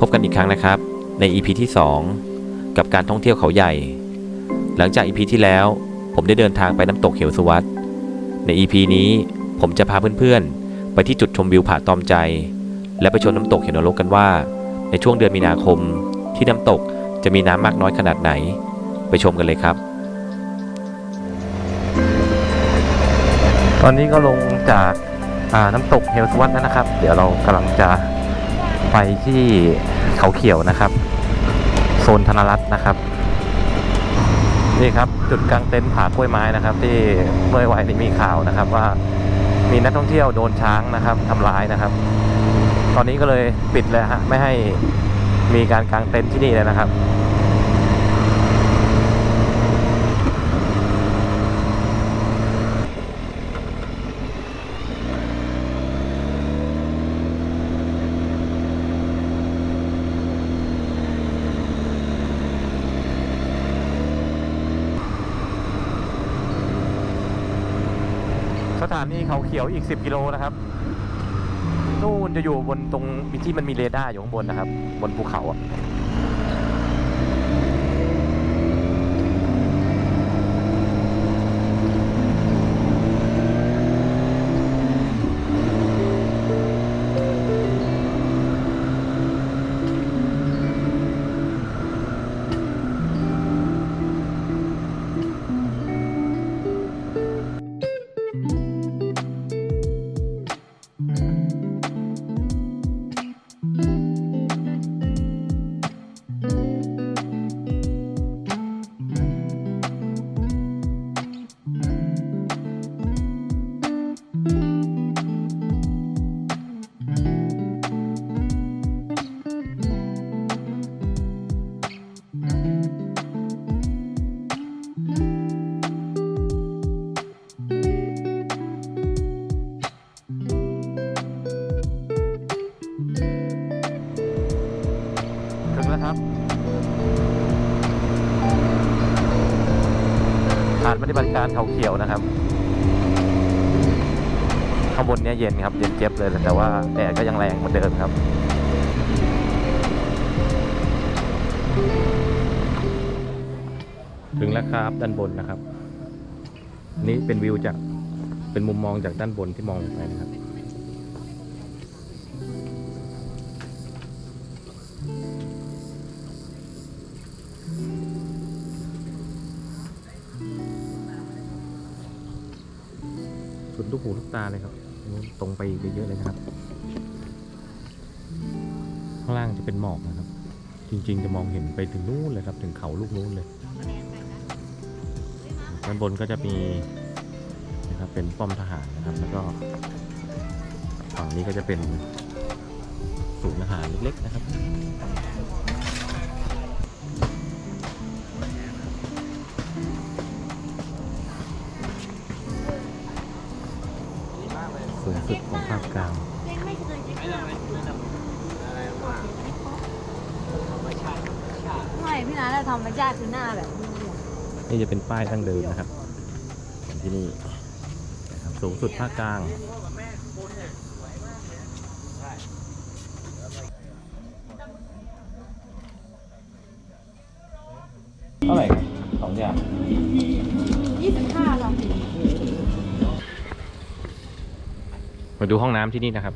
พบกันอีกครั้งนะครับ ใน EP ที่ 2 กับการท่องเที่ยวเขาใหญ่ หลังจาก EP ที่แล้ว ผมได้เดินทางไปน้ำตกเหวสวัตใน EP นี้ผมจะพาเพื่อนๆ ไปที่จุดชมวิวผาตอมใจ และไปชมน้ำตกเหวนรกกันว่า ในช่วงเดือนมีนาคม ที่น้ำตกจะมีน้ำมากน้อยขนาดไหน ไปชมกันเลยครับ ตอนนี้ก็ลงจากน้ำตกเฮลสวัตแล้วนะครับ เดี๋ยวเรากำลังจะ ไปที่เขาเขียวนะครับ โซนธนรัตน์นะครับ นี่ครับจุดกลางเต็นท์ผากล้วยไม้นะครับ ที่เมื่อวานนี้มีข่าวนะครับว่ามีนักท่องเที่ยวโดนช้างนะครับทำร้ายนะครับ ตอนนี้ก็เลยปิดเลยฮะไม่ให้มีการกางเต็นท์ที่นี่เลยนะครับ ถานีเขาเขียวอีก 10 กิโลนะครับ นู่นจะอยู่บนตรงที่มันมีเรดาร์อยู่ข้างบนนะครับ บนภูเขาอะ ฐานปฏิบัติการเขาเขียวนะครับ ข้างบนเนี้ยเย็นครับ เย็นเจี๊ยบเลย แต่ว่าแดดก็ยังแรงเหมือนเดิมครับ ถึงแล้วครับด้านบนนะครับ นี่เป็นวิวจากเป็นมุมมองจากด้านบนที่มองลงไปนะครับ สุดลูกหูลูกตาเลยครับตรงไปอีกเยอะเลยนะครับ ข้างล่างจะเป็นหมอกนะครับ จริง ๆ จะมองเห็นไปถึงนู้นเลยครับ ถึงเขาลูกนู้นเลยด้านบนก็จะมีนะครับเป็นป้อมทหารนะครับ แล้วก็ฝั่งนี้ก็จะเป็นศูนย์อาหารเล็กๆนะครับ กลางไม่เคยจะเชื่อไม่พี่นัทธรรมชาติคือหน้าแบบนี้เลยนี่จะเป็นป้ายตั้งเดิมนะครับของที่นี่นะครับสูงสุดภาคกลางเท่าไหร่ครับสองอย่าง มาดูห้องน้ำที่นี่นะครับ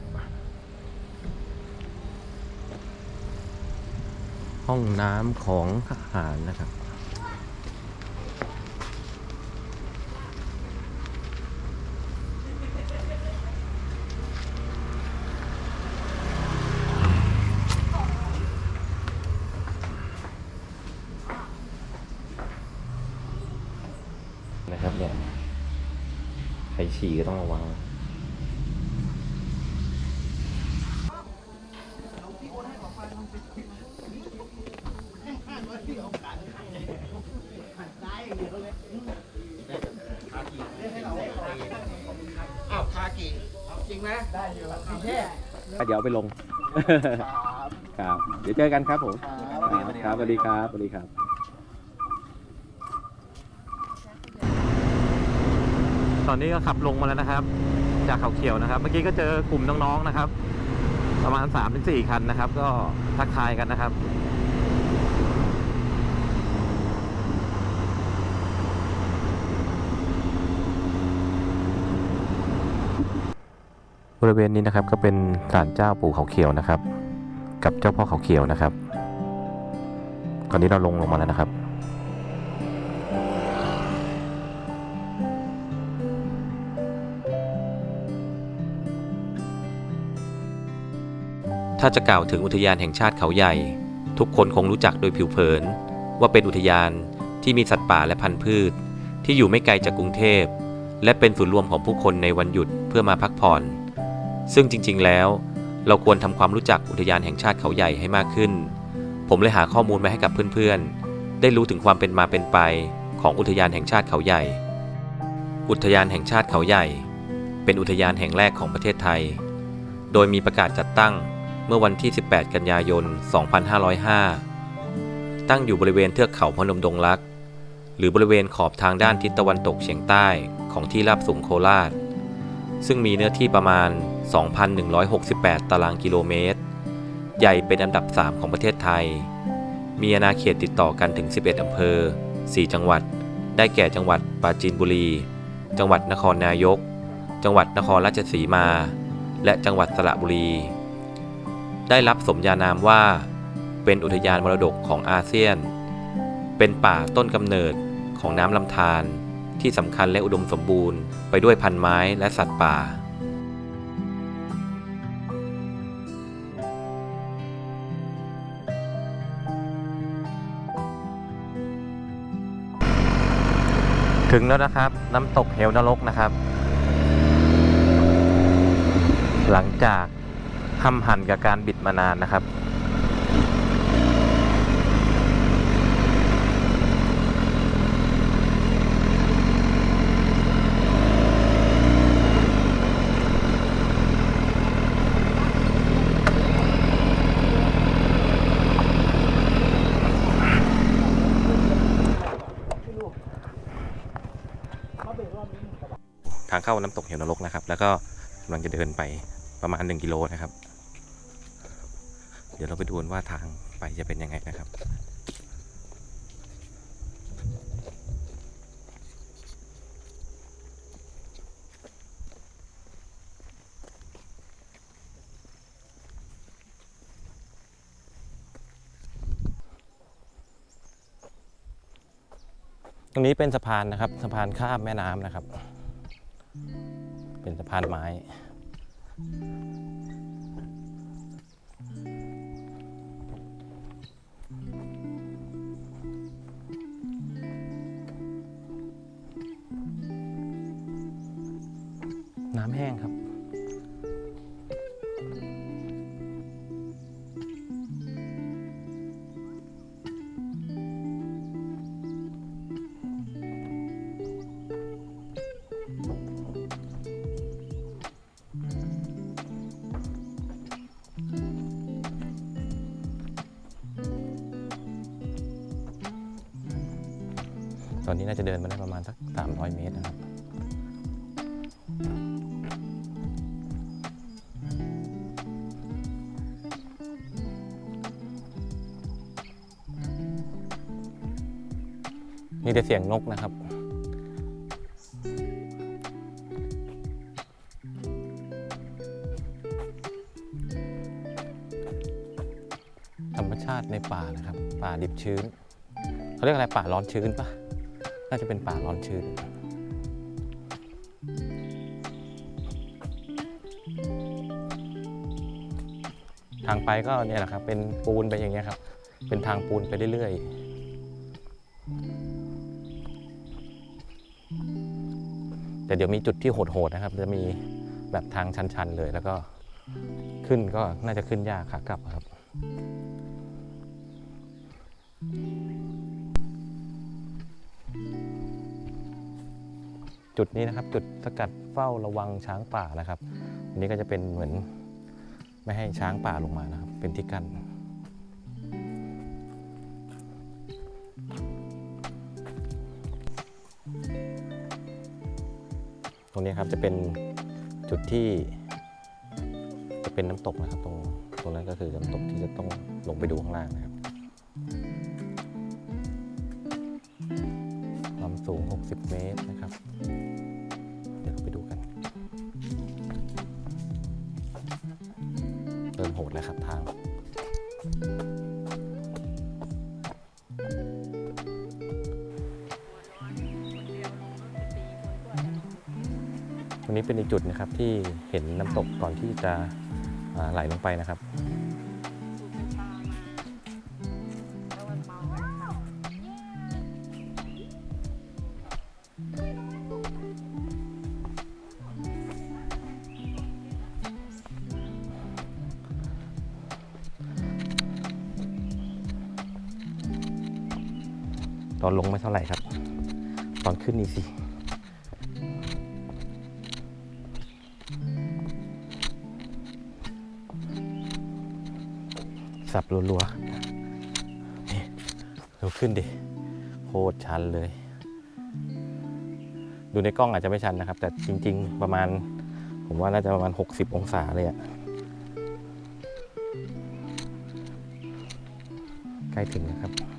ห้องน้ำของทหารนะครับนะครับเนี่ยใครฉี่ก็ต้องระวัง อ้าวคากิจริงไหมได้อยู่พี่เท่ เดี๋ยวเอา ไปลงครับ เดี๋ยวเจอกันครับผมครับสวัสดีครับสวัสดีครับ ตอนนี้ก็ขับลงมาแล้วนะครับ จากเขาเขียวนะครับ เมื่อกี้ก็เจอกลุ่มน้องๆนะครับ ประมาณ3-4ถึงคันนะครับ ก็ทักทายกันนะครับ บริเวณนี้นะครับก็เป็นศาลเจ้าปู่เขาเขียวนะครับ กับเจ้าพ่อเขาเขียวนะครับ ตอนนี้เราลงลงมาแล้วนะครับ ถ้าจะกล่าวถึงอุทยานแห่งชาติเขาใหญ่ ทุกคนคงรู้จักโดยผิวเผิน ว่าเป็นอุทยานที่มีสัตว์ป่าและพันธุ์พืช ที่อยู่ไม่ไกลจากกรุงเทพ และเป็นศูนย์รวมของผู้คนในวันหยุดเพื่อมาพักผ่อน ซึ่งจริงๆ แล้ว เราควรทำความรู้จักอุทยานแห่งชาติเขาใหญ่ให้มากขึ้น ผมเลยหาข้อมูลมาให้กับเพื่อนๆ ได้รู้ถึงความเป็นมาเป็นไปของอุทยานแห่งชาติเขาใหญ่ อุทยานแห่งชาติเขาใหญ่ เป็นอุทยานแห่งแรกของประเทศไทย โดยมีประกาศจัดตั้งเมื่อวันที่ 18 กันยายน 2505 ตั้งอยู่บริเวณเทือกเขาพนมดงรัก หรือบริเวณขอบทางด้านทิศตะวันตกเฉียงใต้ของที่ราบสูงโคราช ซึ่งมีเนื้อที่ประมาณ 2,168 ตารางกิโลเมตร ใหญ่เป็นอันดับ 3 ของประเทศไทย มีอาณาเขตติดต่อกันถึง 11 อำเภอ 4 จังหวัด ได้แก่จังหวัดปราจีนบุรี จังหวัดนครนายก จังหวัดนครราชสีมา และจังหวัดสระบุรี ได้รับสมญานามว่า เป็นอุทยานมรดกของอาเซียน เป็นป่าต้นกำเนิดของน้ำลำธารที่สำคัญและอุดมสมบูรณ์ไปด้วยพันไม้และสัตว์ป่า ถึงแล้วนะครับ น้ำตกเหวนรกนะครับ หลังจากห้ำหันกับการบิดมานานนะครับางเข้าน้ำตกเหวนรกนะครับ แล้วก็กำลังจะเดินไปประมาณ 1 กิโลนะครับ เดี๋ยวเราไปดูว่าทางไปจะเป็นยังไงนะครับตรงนี้เป็นสะพานนะครับสะพานข้ามแม่น้ำนะครับ สะพานไม้น้ำแห้งครับ ตอนนี้น่าจะเดินมาได้ประมาณสัก 300 เมตรนะครับมีแต่เสียงนกนะครับ ธรรมชาติในป่านะครับ ป่าดิบชื้น เขาเรียกอะไรป่าร้อนชื้นปะ น่าจะเป็นป่าร้อนชื้นทางไปก็เนี่ยแหละครับ เป็นปูนไปอย่างเงี้ยครับ เป็นทางปูนไปเรื่อยๆ แต่เดี๋ยวมีจุดที่โหดๆนะครับ จะมีแบบทางชันๆเลย แล้วก็ขึ้นก็น่าจะขึ้นยากขากลับครับ จุดนี้นะครับ จุดสกัดเฝ้าระวังช้างป่านะครับอันนี้ก็จะเป็นเหมือนไม่ให้ช้างป่าลงมานะครับ เป็นที่กั้นตรงนี้ครับจะเป็นจุดที่จะเป็นน้ำตกนะครับ ตรงตรงนั้นก็คือน้ำตกที่จะต้องลงไปดูข้างล่างนะครับความสูง 60 เมตรนะครับ เล้วครับทางวันนี้เป็นอีกจุดนะครับที่เห็นน้ำตกก่อนที่จะไหลลงไปนะครับ ตอนลงไม่เท่าไหร่ครับ ตอนขึ้นนี่สิสับรัวๆนี่ดูขึ้นดิโคตรชันเลย ดูในกล้องอาจจะไม่ชันนะครับ แต่จริง ๆ ประมาณ ผมว่าน่าจะประมาณ 60 องศาเลยอะใกล้ถึงนะครับ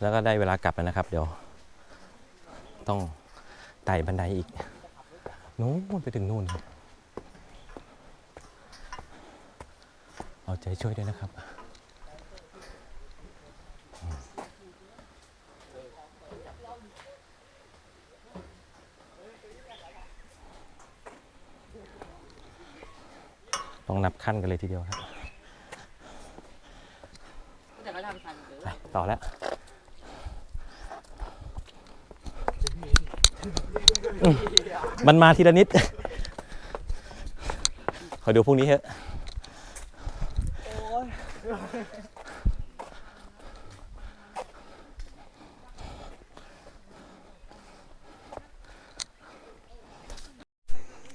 แล้วก็ได้เวลากลับแล้วนะครับ เดี๋ยว ต้องไต่บันไดอีกนู้นไปถึงนู่น เอาใจช่วยด้วยนะครับต้องนับขั้นกันเลยทีเดียวครับแต่ก็ทำทันเกินไปต่อแล้ว มันมาทีละนิด ขอดูพรุ่งนี้เถอะ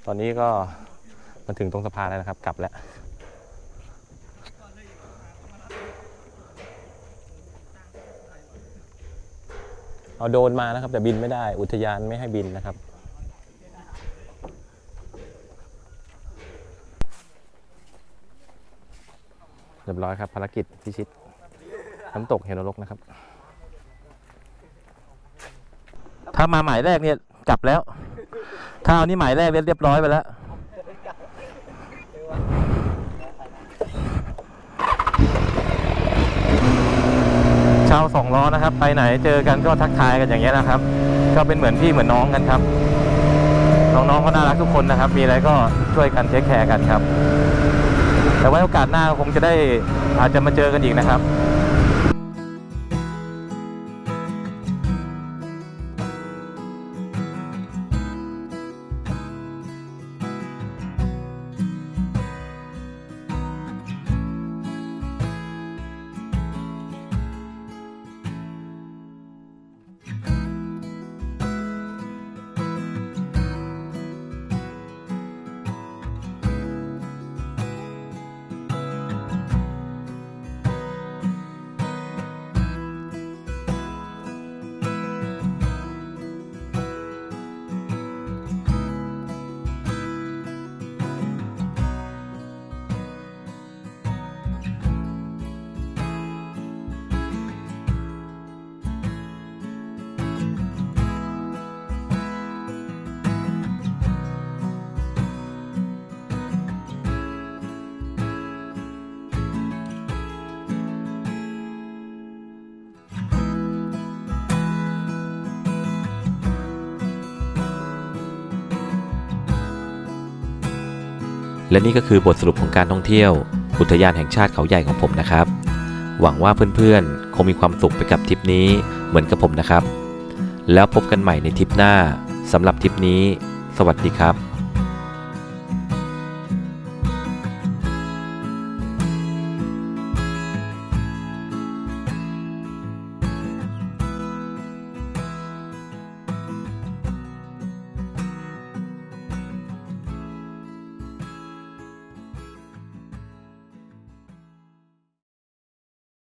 ตอนนี้ก็มาถึงตรงสะพานแล้วนะครับ กลับแล้วเอาโดนมานะครับ แต่บินไม่ได้อุทยานไม่ให้บินนะครับ เรียบร้อยครับภารกิจพิชิตน้ำตกเฮโรลกนะครับ ถ้ามาหมายแรกเนี่ยกลับแล้ว ถ้าเอานี่หมายแรกเรียบร้อยไปแล้วชาวสองล้อนะครับ ไปไหนเจอกันก็ทักทายกันอย่างเงี้ยนะครับ ก็เป็นเหมือนพี่เหมือนน้องกันครับ น้องๆก็น่ารักทุกคนนะครับ มีอะไรก็ช่วยกันเทคแคร์กันครับ แต่ไว้โอกาสหน้าคงจะได้อาจจะมาเจอกันอีกนะครับ และนี่ก็คือบทสรุปของการท่องเที่ยว อุทยานแห่งชาติเขาใหญ่ของผมนะครับ หวังว่าเพื่อนๆ คงมีความสุขไปกับทริปนี้เหมือนกับผมนะครับ แล้วพบกันใหม่ในทริปหน้าสำหรับทริปนี้ สวัสดีครับ